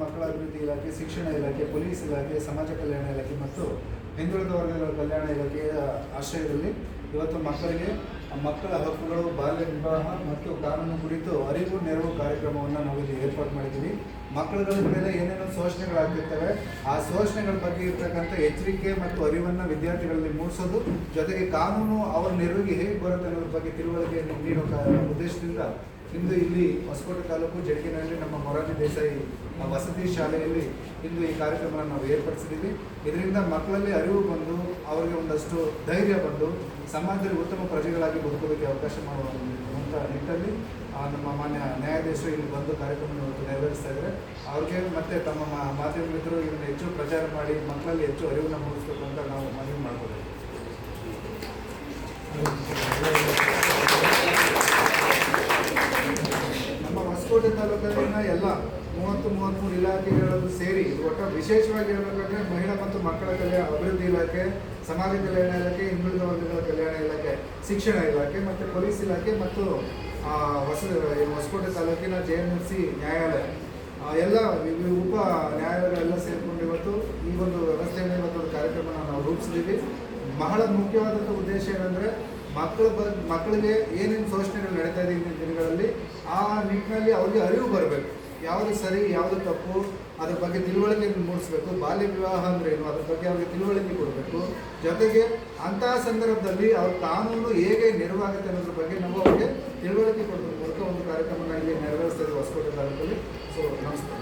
ಮಕ್ಕಳ ಅಭಿವೃದ್ಧಿ ಇಲಾಖೆ, ಶಿಕ್ಷಣ ಇಲಾಖೆ, ಪೊಲೀಸ್ ಇಲಾಖೆ, ಸಮಾಜ ಕಲ್ಯಾಣ ಇಲಾಖೆ ಮತ್ತು ಹಿಂದುಳಿದ ವರ್ಗಗಳ ಕಲ್ಯಾಣ ಇಲಾಖೆಯ ಆಶ್ರಯದಲ್ಲಿ ಇವತ್ತು ಮಕ್ಕಳಿಗೆ ಮಕ್ಕಳ ಹಕ್ಕುಗಳು, ಬಾಲ್ಯ ವಿವಾಹ ಮತ್ತು ಕಾನೂನು ಕುರಿತು ಅರಿವು, ನೆರವು ಕಾರ್ಯಕ್ರಮವನ್ನು ನಾವಿಲ್ಲಿ ಏರ್ಪಾಡು ಮಾಡಿದ್ದೀವಿ. ಮಕ್ಕಳುಗಳ ಮೇಲೆ ಏನೇನೋ ಶೋಷಣೆಗಳಾಗಿರ್ತವೆ ಆ ಶೋಷಣೆಗಳ ಬಗ್ಗೆ ಇರತಕ್ಕಂಥ ಎಚ್ಚರಿಕೆ ಮತ್ತು ಅರಿವನ್ನು ವಿದ್ಯಾರ್ಥಿಗಳಲ್ಲಿ ಮೂಡಿಸೋದು, ಜೊತೆಗೆ ಕಾನೂನು ಅವರ ನೆರವಿಗೆ ಹೇಗೆ ಬರುತ್ತೆ ಅನ್ನೋದ್ರ ಬಗ್ಗೆ ತಿಳುವಳಿಕೆಯನ್ನು ನೀಡೋ ಉದ್ದೇಶದಿಂದ ಇಂದು ಇಲ್ಲಿ ಹೊಸಕೋಟೆ ತಾಲೂಕು ಜಡಗಿನಲ್ಲಿ ನಮ್ಮ ಮೊರಾರ್ಜಿ ದೇಸಾಯಿ ವಸತಿ ಶಾಲೆಯಲ್ಲಿ ಇಂದು ಈ ಕಾರ್ಯಕ್ರಮವನ್ನು ನಾವು ಏರ್ಪಡಿಸಿದ್ದೀವಿ. ಇದರಿಂದ ಮಕ್ಕಳಲ್ಲಿ ಅರಿವು ಬಂದು ಅವರಿಗೆ ಒಂದಷ್ಟು ಧೈರ್ಯ ಬಂದು ಸಮಾಜದಲ್ಲಿ ಉತ್ತಮ ಪ್ರಜೆಗಳಾಗಿ ಬದುಕೋದಕ್ಕೆ ಅವಕಾಶ ಮಾಡುವಂಥ ನಿಟ್ಟಲ್ಲಿ ನಮ್ಮ ಮಾನ್ಯ ನ್ಯಾಯಾಧೀಶರು ಇಲ್ಲಿ ಬಂದು ಕಾರ್ಯಕ್ರಮವನ್ನು ನೆರವೇರಿಸ್ತಾ ಇದ್ದಾರೆ. ಅವ್ರಿಗೆ ಮತ್ತೆ ತಮ್ಮ ಮಾಧ್ಯಮ ಮಿತ್ರರು ಇದನ್ನು ಹೆಚ್ಚು ಪ್ರಚಾರ ಮಾಡಿ ಮಕ್ಕಳಲ್ಲಿ ಹೆಚ್ಚು ಅರಿವನ್ನು ಮೂಡಿಸ್ಬೇಕು ಅಂತ ನಾವು ಮನವಿ ಮಾಡ್ಬೋದು ನಮ್ಮ ಹೊಸಕೋಟೆ ತಾಲೂಕಿನ ಎಲ್ಲ ಮೂವತ್ತು ಮೂವತ್ತ್ಮೂರು ಇಲಾಖೆಗಳನ್ನು ಸೇರಿ ಒಟ್ಟು ವಿಶೇಷವಾಗಿ ಹೇಳಬೇಕಂದ್ರೆ ಮಹಿಳಾ ಮತ್ತು ಮಕ್ಕಳ ಕಲ್ಯಾಣ, ಅಭಿವೃದ್ಧಿ ಇಲಾಖೆ, ಸಮಾಜ ಕಲ್ಯಾಣ ಇಲಾಖೆ, ಹಿಂದುಳಿದ ವರ್ಗಗಳ ಕಲ್ಯಾಣ ಇಲಾಖೆ, ಶಿಕ್ಷಣ ಇಲಾಖೆ ಮತ್ತು ಪೊಲೀಸ್ ಇಲಾಖೆ ಮತ್ತು ಹೊಸ ಹೊಸಕೋಟೆ ತಾಲೂಕಿನ ಜೆ ಎಂ ಎಲ್ ಸಿ ನ್ಯಾಯಾಲಯ ಎಲ್ಲ ಉಪ ನ್ಯಾಯಾಲಯಗಳೆಲ್ಲ ಸೇರಿಕೊಂಡು ಇವತ್ತು ಈ ಒಂದು ವ್ಯವಸ್ಥೆಯನ್ನು ಇವತ್ತು ಒಂದು ಕಾರ್ಯಕ್ರಮನ ನಾವು ರೂಪಿಸಿದ್ದೀವಿ. ಬಹಳ ಮುಖ್ಯವಾದಂಥ ಉದ್ದೇಶ ಏನಂದರೆ ಮಕ್ಕಳ ಬ ಮಕ್ಕಳಿಗೆ ಏನೇನು ಶೋಷಣೆಗಳು ನಡೀತಾ ಇದೆ ಇಂದಿನ ದಿನಗಳಲ್ಲಿ, ಆ ನಿಟ್ಟಿನಲ್ಲಿ ಅವ್ರಿಗೆ ಅರಿವು ಬರಬೇಕು. ಯಾವುದು ಸರಿ, ಯಾವುದು ತಪ್ಪು, ಅದ್ರ ಬಗ್ಗೆ ತಿಳುವಳಿಕೆಯನ್ನು ಮೂಡಿಸ್ಬೇಕು. ಬಾಲ್ಯ ವಿವಾಹ ಅಂದ್ರೆ ಏನು, ಅದ್ರ ಬಗ್ಗೆ ಅವ್ರಿಗೆ ತಿಳುವಳಿಕೆ ಕೊಡಬೇಕು. ಜೊತೆಗೆ ಅಂತಹ ಸಂದರ್ಭದಲ್ಲಿ ಅವ್ರ ಕಾನೂನು ಹೇಗೆ ನೆರವಾಗುತ್ತೆ ಅನ್ನೋದ್ರ ಬಗ್ಗೆ ನಾವು ಅವ್ರಿಗೆ ತಿಳುವಳಿಕೆ ಕೊಡೋದ್ರ ಮೂಲಕ ಒಂದು ಕಾರ್ಯಕ್ರಮ ಇಲ್ಲಿ ನೆರವೇರಿಸ್ತಾ ಇದ್ದೀವಿ ಹೊಸಕೋಟೆ ತಾಲೂಕಲ್ಲಿ. ಸೊ ನಮಸ್ಕಾರ.